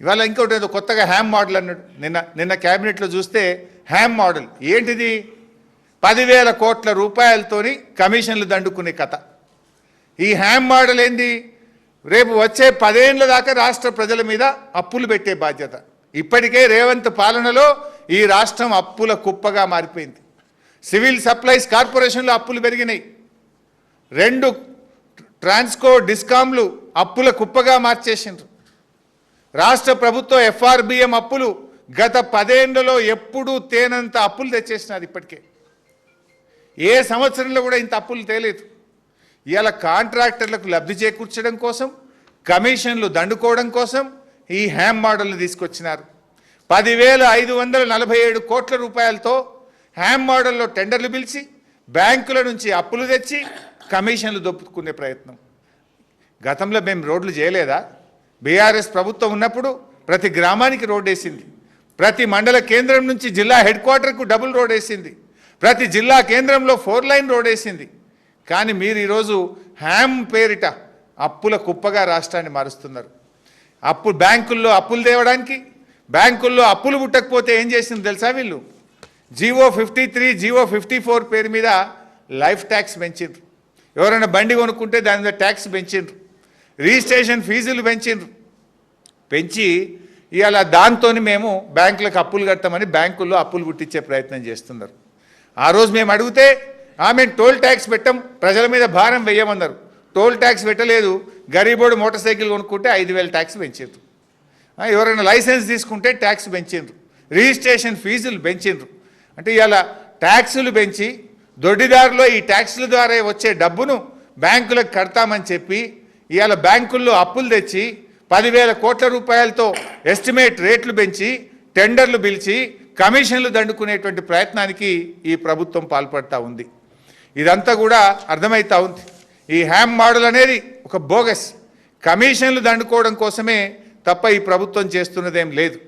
ఇవాళ ఇంకోటి ఏదో కొత్తగా హ్యామ్ మోడల్ అన్నాడు. నిన్న నిన్న క్యాబినెట్లో చూస్తే హ్యామ్ మోడల్ ఏంటిది? పదివేల కోట్ల రూపాయలతోని కమిషన్లు దండుకునే కథ. ఈ హ్యామ్ మోడల్ ఏంది? రేపు వచ్చే పదేళ్ళ దాకా రాష్ట్ర ప్రజల మీద అప్పులు పెట్టే బాధ్యత. ఇప్పటికే రేవంత్ పాలనలో ఈ రాష్ట్రం అప్పుల కుప్పగా మారిపోయింది. సివిల్ సప్లైస్ కార్పొరేషన్లో అప్పులు పెరిగినాయి. రెండు ట్రాన్స్కో డిస్కామ్లు అప్పుల కుప్పగా మార్చేసిండ్రు. రాష్ట్ర ప్రభుత్వం ఎఫ్ఆర్బిఎం అప్పులు గత పదేళ్ళలో ఎప్పుడూ తేనంత అప్పులు తెచ్చేసినారు ఇప్పటికే. ఏ సంవత్సరంలో కూడా ఇంత అప్పులు తేలేదు. ఇవాళ కాంట్రాక్టర్లకు లబ్ధి చేకూర్చడం కోసం కమిషన్లు దండుకోవడం కోసం ఈ హ్యామ్ మోడల్ని తీసుకొచ్చినారు. పదివేల ఐదు వందల నలభై ఏడు కోట్ల రూపాయలతో హ్యామ్ మోడల్లో టెండర్లు పిలిచి బ్యాంకుల నుంచి అప్పులు తెచ్చి కమిషన్లు దొప్పుకునే ప్రయత్నం. గతంలో మేము రోడ్లు చేయలేదా? బీఆర్ఎస్ ప్రభుత్వం ఉన్నప్పుడు ప్రతి గ్రామానికి రోడ్ వేసింది. ప్రతి మండల కేంద్రం నుంచి జిల్లా హెడ్ క్వార్టర్కు డబుల్ రోడ్ వేసింది. ప్రతి జిల్లా కేంద్రంలో ఫోర్ లైన్ రోడ్ వేసింది. కానీ మీరు ఈరోజు హ్యామ్ పేరిట అప్పుల కుప్పగా రాష్ట్రాన్ని మారుస్తున్నారు. అప్పు బ్యాంకుల్లో అప్పులు తేవడానికి బ్యాంకుల్లో అప్పులు పుట్టకపోతే ఏం చేసింది తెలుసా వీళ్ళు? GO fifty three GO fifty four పేరు మీద లైఫ్ ట్యాక్స్ పెంచిండ్రు. ఎవరైనా బండి కొనుక్కుంటే దాని మీద ట్యాక్స్ పెంచిండ్రు. రిజిస్ట్రేషన్ ఫీజులు పెంచిండ్రు పెంచి ఇవాళ దాంతో మేము బ్యాంకులకు అప్పులు కడతామని బ్యాంకుల్లో అప్పులు పుట్టించే ప్రయత్నం చేస్తున్నారు. ఆ రోజు మేము అడిగితే ఆమె టోల్ ట్యాక్స్ పెట్టం ప్రజల మీద భారం వేయమన్నారు. టోల్ ట్యాక్స్ పెట్టలేదు గరీబోడు మోటార్ సైకిల్ కొనుక్కుంటే ఐదు వేల ట్యాక్స్ పెంచిండ్రు. ఎవరైనా లైసెన్స్ తీసుకుంటే ట్యాక్స్ పెంచిండ్రు. రిజిస్ట్రేషన్ ఫీజులు పెంచిండ్రు. అంటే ఇవాళ ట్యాక్సులు పెంచి దొడ్డిదారిలో ఈ ట్యాక్సుల ద్వారా వచ్చే డబ్బును బ్యాంకులకు కడతామని చెప్పి ఇవాళ బ్యాంకుల్లో అప్పులు తెచ్చి పదివేల కోట్ల రూపాయలతో ఎస్టిమేట్ రేట్లు పెంచి టెండర్లు పిలిచి కమిషన్లు దండుకునేటువంటి ప్రయత్నానికి ఈ ప్రభుత్వం పాల్పడతా ఉంది. ఇదంతా కూడా అర్థమవుతా ఉంది. ఈ హ్యామ్ మోడల్ అనేది ఒక బోగస్. కమిషన్లు దండుకోవడం కోసమే తప్ప ఈ ప్రభుత్వం చేస్తున్నదేం లేదు.